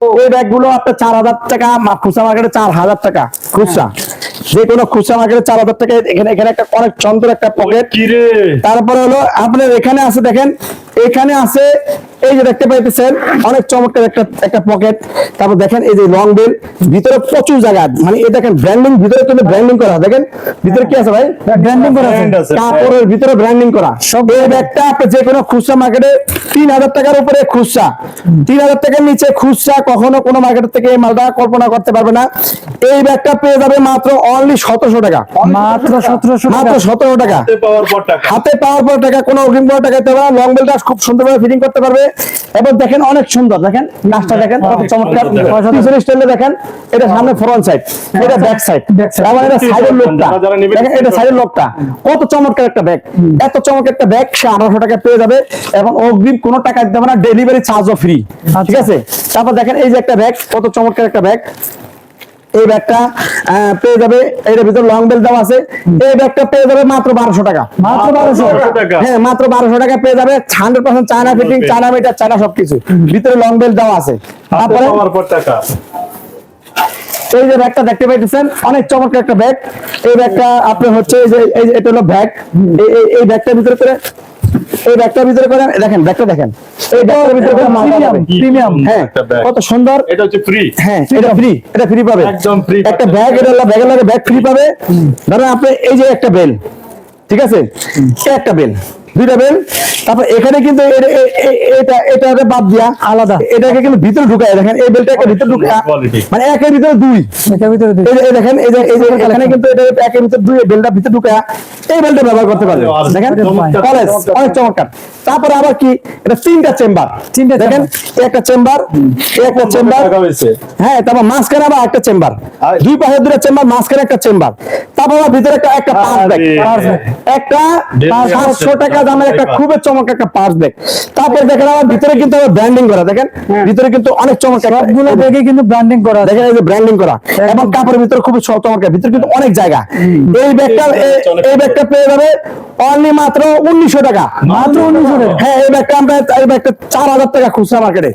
এই ব্যাগগুলো আপনার চার হাজার টাকা খুচরা মার্কেটে চার হাজার টাকা খুচরা। যে কোনো খুচরা মার্কেটে চার হাজার টাকা এখানে এখানে একটা অনেক চন্দ্র একটা পকেট তারপরে হলো আপনার এখানে আছে দেখেন এখানে আছে এই যে দেখতে পাইতেছেন অনেক চমৎকার একটা একটা পকেট তারপর দেখেন এই যে লং বেল ভিতরে প্রচুর জায়গা মানে এই দেখেন ব্র্যান্ডিং ভিতরে কিন্তু ব্র্যান্ডিং করা দেখেন ভিতরে কি আছে ভাই? ব্র্যান্ডিং করা আছে, কাপড়ের ভিতরে ব্র্যান্ডিং করা। সব এই ব্যাগটা আপনি যে কোনো খুচরা মার্কেটে তিন হাজার টাকার উপরে খুচরা। তিন হাজার টাকার নিচে খুচরা কখনো কোনো মার্কেট থেকে এই মালটা কল্পনা করতে পারবে না। এই ব্যাগটা পেয়ে যাবে মাত্র অনলি সতেরোশো টাকা। মাত্র সতেরোশো মাত্র সতেরো টাকা। হাতে পাওয়ার পর টাকা। হাতে পাওয়ার পর টাকা কোনো অগ্রিম টাকা দিতে হবে না। লং বেলটা খুব সুন্দরভাবে ফিটিং করতে পারবে। এবং দেখেন অনেক সুন্দর দেখেন কাজটা দেখেন কত চমৎকার। পিছনের স্টাইলে দেখেন এটা সামনে ফ্রন্ট সাইড এটা ব্যাক সাইড আবার এটা সাইডের লোকটা। দেখেন এটা সাইডের লোকটা। কত চমৎকার একটা ব্যাগ এত চমৎকার একটা ব্যাগ সে আঠারোশো টাকা পেয়ে যাবে। এবং অগ্রিম কোনো টাকা দিতে হবে না ডেলিভারি চার্জও ফ্রি ঠিক আছে? তারপর দেখেন এই যে একটা ব্যাগ কত চমৎকার একটা ব্যাগ এই ব্যাগটা পেয়ে যাবে এর ভিতর লং বেল দেওয়া আছে। এই ব্যাগটা পেয়ে যাবে মাত্র বারোশো টাকা। মাত্র বারোশো টাকা? হ্যাঁ মাত্র বারোশো টাকা পেয়ে যাবে। Hundred percent China fitting China meter China সবকিছু। ভিতরে লং বেল দেওয়া আছে। তারপরে টাকা। এই যে ব্যাগটা দেখতে পাইতেছেন অনেক চমৎকার একটা ব্যাগ। এই ব্যাগটা আপনার হচ্ছে এই যে এই যে এটা হলো ব্যাগ। এই ব্যাগটার ভিতরে করে এই ব্যাগটার ভিতরে করে দেখেন ব্যাগটা দেখেন। এই ব্যাগটার ভিতরে করে প্রিমিয়াম হ্যাঁ কত সুন্দর। এটা হচ্ছে ফ্রি হ্যাঁ এটা ফ্রি এটা ফ্রি পাবে। একদম ফ্রি একটা ব্যাগ এটা ব্যাগের লাগে ব্যাগ ফ্রি পাবে। ধরেন আপনি এই যে একটা বেল ঠিক আছে? একটা বেল দুইটা বেল তারপর এখানে কিন্তু এটা এটা বাদ দিয়া আলাদা। এটাকে কিন্তু ভিতরে ঢুকায় দেখেন এই বেলটা একটা ভিতরে ঢুকায়। মানে একের ভিতরে দুই। এটার ভিতরে দুই। এই দেখেন এই যে এই যে এখানে কিন্তু এটা একের ভিতরে দুই বেলটা ভিতরে ঢুকায়। এই বেলটা ব্যবহার করতে পারবে দেখেন কলেজ অনেক চমৎকার। তারপরে আবার কি? এটা তিনটা চেম্বার তিনটা দেখেন একটা চেম্বার একটা চেম্বার হ্যাঁ তারপর মাঝখানে আবার একটা চেম্বার দুই পাশে দুটো চেম্বার মাঝখানে একটা চেম্বার তারপর ভিতরে একটা একটা পাঁচ ব্যাগ একটা আছে। টাকা দামের একটা খুবই চমৎকার একটা পাঁচ ব্যাগ তারপর দেখেন আবার ভিতরে কিন্তু আবার ব্র্যান্ডিং করা দেখেন? ভিতরে কিন্তু অনেক একটা- সবগুলো ব্যাগে কিন্তু ব্র্যান্ডিং করা দেখেন এই যে ব্র্যান্ডিং করা। এবং কাপড়ের ভিতরে খুবই চমৎকার ভিতরে কিন্তু অনেক জায়গা। এই ব্যাগটা এই- ব্যাগটা পেয়ে যাবে অনলি মাত্র উনিশশো টাকা। মাত্র উনিশশো টাকা? হ্যাঁ এই ব্যাগটা আমরা এই ব্যাগটা চার হাজার টাকা খুচরা মার্কেটে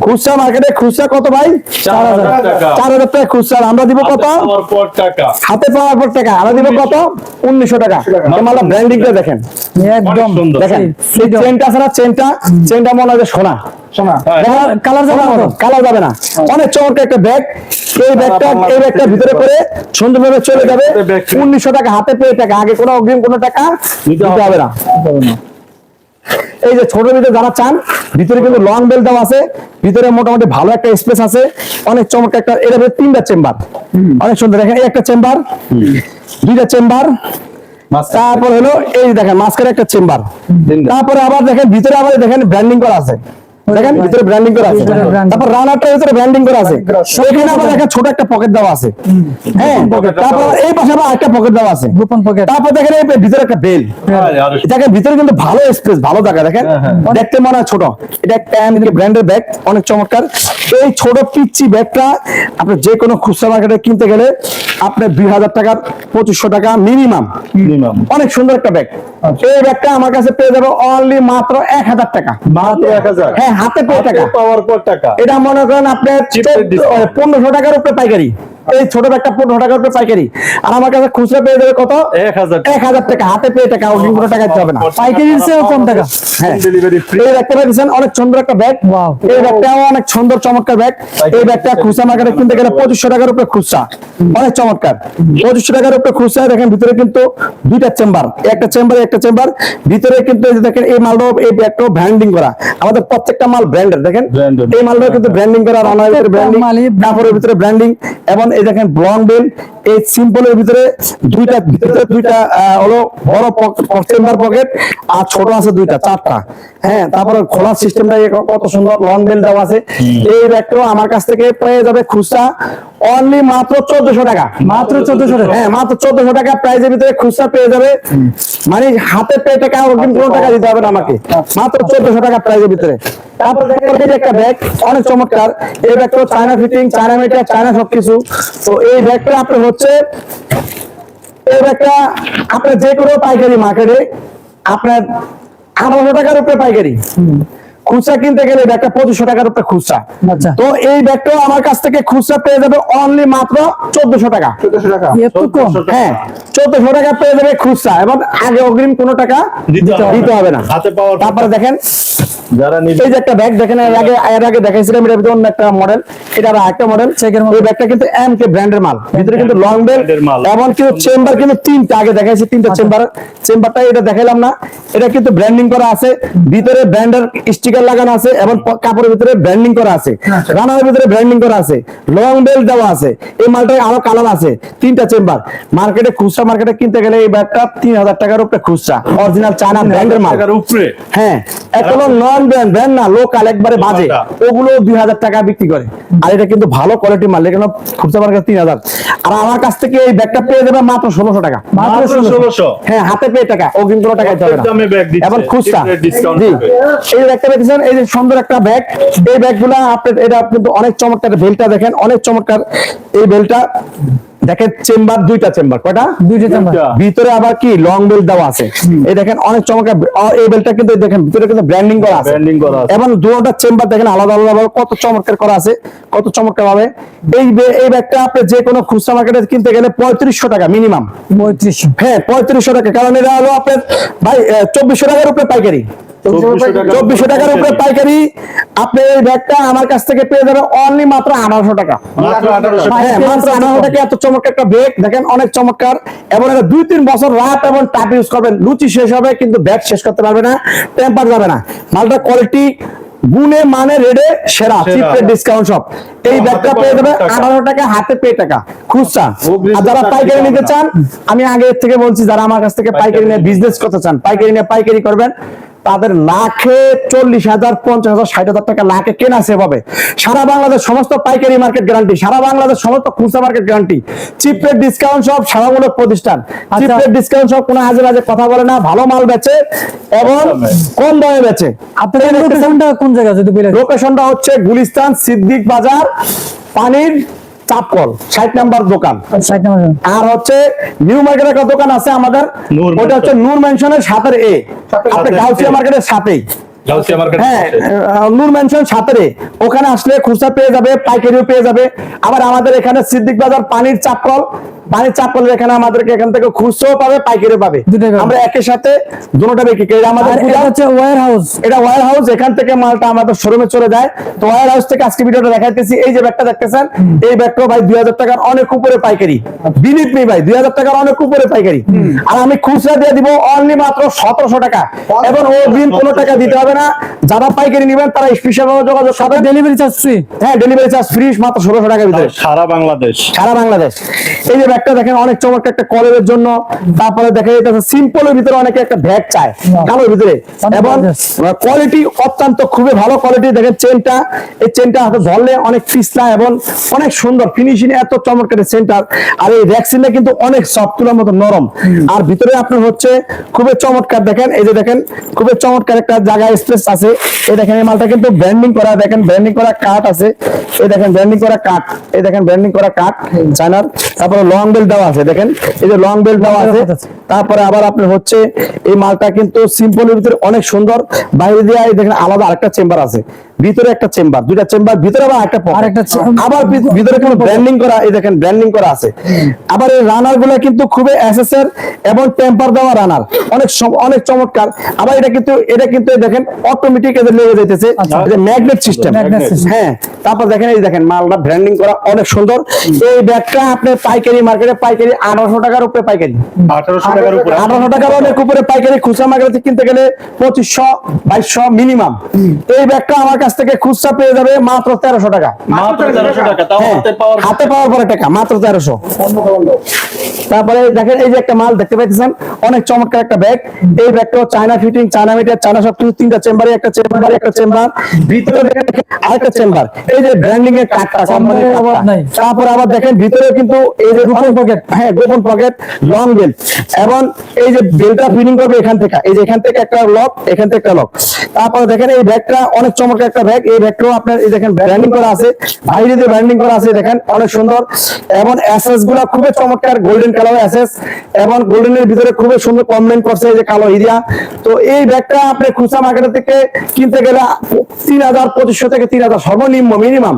খুচরা মার্কেটে খুচরা কত ভাই? চার হাজার চার হাজার। টাকা। খুচরা। আমরা দিব হাতে কত? হাতে পাওয়ার পর টাকা। আমরা দিব কত? উনিশশো টাকা। ব্র্যান্ডিংটা দেখেন। একদম। দেখেন এই চেনটা আছে না? চেনটা চেনটা মনে হয় যে সোনা। সোনা। কালার যাবে না কালার যাবে না। অনেক চমৎকার একটা ব্যাগ এই ব্যাগটা এই ব্যাগটা ভিতরে করে সুন্দরভাবে চলে যাবে। উনিশশো টাকা হাতে পেয়ে টাকা। আগে কোনো অগ্রিম কোনো টাকা দিতে হবে না। এই যে ছোট ভিতরে যারা চান ভিতরে কিন্তু লং বেল দেওয়া আছে। ভিতরে মোটামুটি ভালো একটা স্পেস আছে। অনেক চমৎকার একটা এটা তিনটা চেম্বার অনেক সুন্দর। দেখেন এই একটা চেম্বার দুইটা চেম্বার তারপর হলো এই দেখেন মাস্কের একটা চেম্বার। তারপরে আবার দেখেন ভিতরে আবার দেখেন ব্র্যান্ডিং করা আছে। দেখেন ভিতরে ব্র্যান্ডিং করা আছে। তারপর রানারটার ভিতরে ব্র্যান্ডিং করা আছে। এখানে আবার দেখেন ছোট একটা পকেট দেওয়া আছে। হ্যাঁ তারপর এই পাশে আবার একটা পকেট দেওয়া আছে। গোপন পকেট তারপর দেখেন এই ভিতরে একটা বেল আরে, দেখেন ভিতরে কিন্তু ভালো স্পেস ভালো জায়গা দেখেন। দেখতে মনে হয় ছোট। এটা একটা ব্র্যান্ডের ব্যাগ অনেক চমৎকার। এই ছোট পিচ্ছি ব্যাগটা আপনি যে কোনো খুচরা মার্কেটে কিনতে গেলে আপনার দুই হাজার টাকার পঁচিশশো টাকা মিনিমাম। অনেক সুন্দর একটা ব্যাগ এই ব্যাগটা আমার কাছে পেয়ে যাবে অনলি মাত্র এক হাজার টাকা। মাত্র এক হাজার? হ্যাঁ হাতে পেয়ে টাকা। পাওয়ার পর টাকা। এটা মনে করেন আপনার। পনেরোশো টাকার উপরে পাইকারি। এই ছোট ব্যাগটা পনেরো টাকার উপরে পাইকারি। আর আমার কাছে খুচরা পেয়ে যাবে কত? এক হাজার টাকা। হাতে পেয়ে টাকা কোনো টাকা দিতে হবে না। পাইকারি দিচ্ছে কম টাকা। হ্যাঁ। ডেলিভারি ফ্রি এই ব্যাগটা পেয়েছেন অনেক সুন্দর একটা ব্যাগ। এই ব্যাগটাও অনেক সুন্দর চমৎকার ব্যাগ। এই ব্যাগটা খুচরা মার্কেটে কিনতে গেলে পঁচিশশো টাকার উপরে খুচরা। অনেক চমৎকার। পঁচিশশো টাকার উপরে খুচরা দেখেন ভিতরে কিন্তু দুইটা চেম্বার। একটা চেম্বার একটা চেম্বার। ভিতরে কিন্তু দেখেন এই মালটাও এই ব্যাগটাও ব্র্যান্ডিং করা। আমাদের প্রত্যেকটা মাল ব্র্যান্ডের দেখেন? এই মালটাও কিন্তু ব্র্যান্ডিং করা রানার ভিতরে ব্র্যান্ডিং মালই কাপড়ের ভিতরে ব্র্যান্ডিং এবং এই দেখেন ব্লং বেল এই সিম্পলের ভিতরে দুইটা ভিতরে দুইটা হলো বড় চেম্বার পকেট আর ছোট আছে দুইটা চারটা। হ্যাঁ তারপরে খোলার সিস্টেমটা কত সুন্দর লং বেল দেওয়া আছে। এই ব্যাগটাও আমার কাছ থেকে পেয়ে যাবে খুচরা অনলি মাত্র চোদ্দশো টাকা। মাত্র চোদ্দশো টাকা। হ্যাঁ মাত্র চোদ্দশো টাকা প্রাইজের ভিতরে খুচরা পেয়ে যাবে। মানে হাতে পেয়ে টাকা অগ্রিম কোনো টাকা দিতে হবে না আমাকে। মাত্র চোদ্দশো টাকা প্রাইজের ভিতরে। তারপর একটা ব্যাগ অনেক চমৎকার। এই ব্যাগটা China fitting China meter China সবকিছু। তো এই ব্যাগটা আপনার হচ্ছে এই ব্যাগটা আপনার যে কোনো পাইকারি মার্কেটে আপনার আঠারোশো টাকার উপরে পাইকারি। খুচরা কিনতে গেলে ব্যাগটা পঁচিশশো টাকার উপরে খুচরা। আচ্ছা। তো এই ব্যাগটাও আমার কাছ থেকে খুচরা পেয়ে যাবে অনলি মাত্র চোদ্দশো টাকা। হ্যাঁ চোদ্দশো টাকা পেয়ে যাবে খুচরা। এবং আগে অগ্রিম কোনো টাকা দিতে হবে না। হাতে পাওয়ার তারপরে দেখেন যারা নিবে এই যে একটা ব্যাগ দেখেন এর আগে এর আগে দেখাইছিলাম এটা অন্য একটা মডেল এটা আর একটা মডেল Check-এর এই ব্যাগটা কিন্তু এম কে ব্র্যান্ডের মাল। ভিতরে কিন্তু লং বেল brand এর মাল। এবং কিন্তু চেম্বার কিন্তু তিনটা আগে দেখাইছি তিনটা চেম্বার চেম্বারটা এটা দেখাইলাম না। এটা কিন্তু ব্র্যান্ডিং করা আছে। ভিতরে ব্র্যান্ডের স্টিকার লাগানো আছে এবং কাপড়ের ভিতরে ব্র্যান্ডিং করা আছে। রানারের ভিতরে ব্র্যান্ডিং করা আছে। লং বেল দেওয়া আছে। এই মালটায় আরও কালার আছে। তিনটা চেম্বার মার্কেটে খুচরা মার্কেটে কিনতে গেলে এই ব্যাগটা তিন হাজার টাকার উপরে খুচরা। অরিজিনাল চায়না ব্র্যান্ডের মাল। হ্যাঁ। এখনও নন ব্র্যান্ড ব্র্যান্ড না লোকাল একবারে বাজে। ওগুলো দুই হাজার টাকা বিক্রি করে। আর এটা কিন্তু ভালো কোয়ালিটি মাল এখানে খুচরা মার্কেট তিন হাজার। আর আমার কাছ থেকে এই ব্যাগটা পেয়ে যাবে মাত্র ষোলোশো টাকা। মাত্র ষোলোশো। হ্যাঁ হাতে পেয়ে টাকা অগ্রিম কোনো টাকা দিতে হবে না দামে ব্যাগ দিচ্ছে। এবং খুচরা। ডিসকাউন্ট জি। এই ব্যাগটা দেখেছেন এই যে সুন্দর একটা ব্যাগ এই ব্যাগগুলো আপনার এটা কিন্তু অনেক চমৎকার বেলটা দেখেন অনেক চমৎকার এই বেলটা দেখেন চেম্বার দুইটা চেম্বার কয়টা? দুইটা চেম্বার। ভিতরে আবার কি? লং বেল দেওয়া আছে। এই দেখেন অনেক চমৎকার এই বেলটা কিন্তু দেখেন ভিতরে কিন্তু ব্র্যান্ডিং করা আছে। Branding করা আছে। এবং চেম্বার দেখেন আলাদা আলাদা ভাবে কত চমৎকার করা আছে কত চমৎকার ভাবে এই এই ব্যাগটা আপনি যে কোনো খুচরা মার্কেটে কিনতে গেলে পঁয়ত্রিশশো টাকা মিনিমাম পঁয়ত্রিশশো। হ্যাঁ পঁয়ত্রিশশো টাকা। কারণ এটা হলো আপনার ভাই চব্বিশশো টাকার উপরে পাইকারি। 2400 চব্বিশশো টাকার উপরে পাইকারি। আপনি এই ব্যাগটা আমার কাছ থেকে পেয়ে যাবেন অনলি মাত্র আঠারোশো টাকা। মাত্র আঠারোশো হ্যাঁ, আঠারোশো টাকা। এত চমৎকার একটা ব্যাগ। দেখেন অনেক চমৎকার। এবং এটা দুই তিন বছর রাত এবং টাপ ইউজ করবেন। লুচি শেষ হবে কিন্তু ব্যাগ শেষ করতে পারবে না টেম্পার যাবে না। মালটা কোয়ালিটি গুণে মানে রেডে সেরা। চিপের ডিসকাউন্ট সব এই ব্যাগটা পেয়ে যাবে আঠারো টাকা। হাতে পেয়ে টাকা। খুচরা। আর যারা পাইকারি নিতে চান আমি আগে থেকে বলছি যারা আমার কাছ থেকে পাইকারি নিয়ে বিজনেস করতে চান পাইকারি নিয়ে পাইকারি করবেন। তাদের লাখে চল্লিশ হাজার পঞ্চাশ হাজার ষাট হাজার টাকা লাখে কেনা সে পাবে সারা বাংলাদেশ সমস্ত পাইকারি মার্কেট গ্যারান্টি সারা বাংলাদেশ সমস্ত খুচরা market guarantee cheap rate discount সব সেবামূলক প্রতিষ্ঠান। চিপ আচ্ছা। ডিসকাউন্ট সব কোনো আজে বাজে কথা বলে না ভালো মাল বেচে এবং কম দামে। বেচে। আপনাদের লোকেশনটা কোন জায়গা যদি লোকেশনটা হচ্ছে গুলিস্তান সিদ্দিক বাজার পানির চাপকল ষাট নাম্বার দোকান। আর হচ্ছে নিউ মার্কেট একটা দোকান আছে আমাদের ওটা হচ্ছে নূর মেনশনের সাতের এ। আপনার গাউসিয়া মার্কেটের সাথেই হ্যাঁ নূর সাতেরে ওখানে আসলে খুচরা পেয়ে যাবে পাইকারিও পেয়ে যাবে। আবার আমাদের এখানে সিদ্দিক বাজার পানির চাপকল পানির চাপকলের এখানে আমাদেরকে এখান থেকে খুচরাও পাবে পাইকারিও পাবে। আমরা একই সাথে দুটোটা বিক্রি করি। আমাদের এটা হচ্ছে ওয়ার হাউস এটা ওয়ার হাউস এখান থেকে মালটা আমাদের শোরুমে চলে যায়। তো ওয়ার হাউস থেকে আজকে ভিডিওটা দেখাইতেছি। এই যে ব্যাগটা দেখতেছেন এই ব্যাগটা ভাই দুই হাজার টাকার অনেক উপরে পাইকারি। বিলিভ মি ভাই দুই হাজার টাকার অনেক উপরে পাইকারি। আর আমি খুচরা দিয়ে দিব অনলি মাত্র সতেরোশো টাকা। এবং ও দিন কোনো টাকা দিতে হবে না। যারা পাইকারি নেবেন তারা স্পেশাল ভাবে যোগাযোগ করবেন। ডেলিভারি চার্জ ফ্রি হ্যাঁ ডেলিভারি চার্জ ফ্রি মাত্র ষোলোশো টাকার ভিতরে। সারা বাংলাদেশ। সারা বাংলাদেশ। এই যে ব্যাগটা দেখেন অনেক চমৎকার একটা কলেজের জন্য। তারপরে দেখা যাচ্ছে সিম্পলের ভিতরে অনেকে একটা ব্যাগ চায়, কালোর ভিতরে। এবং কোয়ালিটি অত্যন্ত খুবই ভালো কোয়ালিটি দেখেন চেনটা এই চেনটা হাতে ধরলে অনেক পিছলা এবং অনেক সুন্দর। ফিনিশিং এত চমৎকার চেনটার আর এই ভ্যাকসিনটা কিন্তু অনেক সফট তুলার মতো নরম। আর ভিতরে আপনার হচ্ছে খুবই চমৎকার, দেখেন, এই যে দেখেন, খুবই চমৎকার একটা জায়গা স্পেস আছে। এই দেখেন, এই মালটা কিন্তু ব্র্যান্ডিং করা, দেখেন ব্র্যান্ডিং করা কাট আছে। এই দেখেন ব্র্যান্ডিং করা কাট এই দেখেন ব্র্যান্ডিং করা কাট জানার তারপরে লং বেল্ট দেওয়া আছে, দেখেন। এই যে লং বেল্ট দেওয়া আছে, তারপরে আবার আপনার হচ্ছে, এই মালটা কিন্তু সিম্পলের ভিতরে অনেক সুন্দর। বাইরে দিয়ে দেখেন, আলাদা আরেকটা চেম্বার আছে। ভিতরে একটা চেম্বার দুইটা চেম্বার ভিতরে আবার একটা। আরেকটা চে- আবার ভিতরে কিন্তু ব্র্যান্ডিং করা এই দেখেন ব্র্যান্ডিং করা আছে। আবার এই রানারগুলো কিন্তু খুবই এসএসএর এবং টেম্পার দেওয়া রানার অনেক অনেক চমৎকার। আবার এটা কিন্তু এটা কিন্তু এই দেখেন অটোমেটিক এদের লেগে যাইতেছে। ম্যাগনেট সিস্টেম হ্যাঁ তারপর দেখেন এই দেখেন মালটা ব্র্যান্ডিং করা অনেক সুন্দর। এই ব্যাগটা আপনি পাইকারি মার্কেটে পাইকারি আঠারোশো টাকার উপরে পাইকারি। আঠারোশো টাকার উপরে? আঠারোশো টাকার অনেক উপরে পাইকারি খুচরা মার্কেটে কিনতে গেলে পঁচিশশো বাইশশো মিনিমাম এই ব্যাগটা আমার কাছ থেকে খুচরা পেয়ে যাবে মাত্র তেরোশো টাকা। হ্যাঁ, হাতে পাওয়ার পরে। টাকা মাত্র তেরোশো। তারপরে দেখেন এই যে একটা মাল দেখতে পাইতেছেন অনেক চমৎকার একটা ব্যাগ। এই ব্যাগটাও China fitting China meter China সব কিছু তিনটা চেম্বারে একটা চেম্বারে একটা চেম্বার। ভিতরে আরেকটা চেম্বার। এই যে ব্র্যান্ডিং এর কাঠটা কোম্পানির তারপরে আবার দেখেন ভিতরে কিন্তু এই যে গোপন pocket। হ্যাঁ গোপন পকেট লং বেল এবং এই যে বেলটা ফিটিং করবে এখান থেকে। এই যে এখান থেকে একটা লক এখান থেকে একটা লক তারপরে দেখেন এই ব্যাগটা অনেক চমৎকার একটা ব্যাগ এই ব্যাগটাও আপনার এই দেখেন ব্র্যান্ডিং করা আছে। বাইরে ব্র্যান্ডিং করা আছে দেখেন অনেক সুন্দর। এবং অ্যাসেসগুলা খুবই চমৎকার গোল্ডেন কালার অ্যাসেস এবং গোল্ডেনের ভিতরে খুবই সুন্দর করছে এই যে কালো এরিয়া তো এই ব্যাগটা আপনি খুচরা মার্কেট থেকে কিনতে গেলে তিন হাজার পঁচিশশো থেকে তিন হাজার সর্বনিম্ন মিনিমাম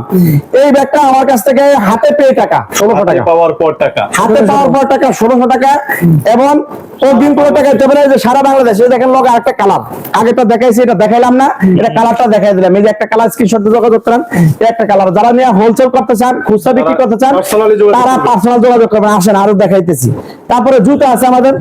এই ব্যাগটা আমার কাছ থেকে হাতে পেয়ে টাকা ষোলোশো টাকা। পাওয়ার পর টাকা। হাতে পাওয়ার পর টাকা ষোলোশো টাকা। এবং অগ্রিম কোনো টাকা দিতে পারে যে সারা বাংলাদেশে। দেখেন লগে আরেকটা কালার আগেটা দেখাইছি এটা দেখাইলাম না। এটা কালারটা দেখাই দিলাম। যে একটা কালার স্ক্রিনশট যোগাযোগ করেন একটা কালার যারা নিয়ে হোলসেল করতে চান খুচরা বিক্রি করতে চান তারা পার্সোনাল যোগাযোগ করবেন। আসেন আরও দেখাইতেছি। তারপরে জুতো আছে আমাদের।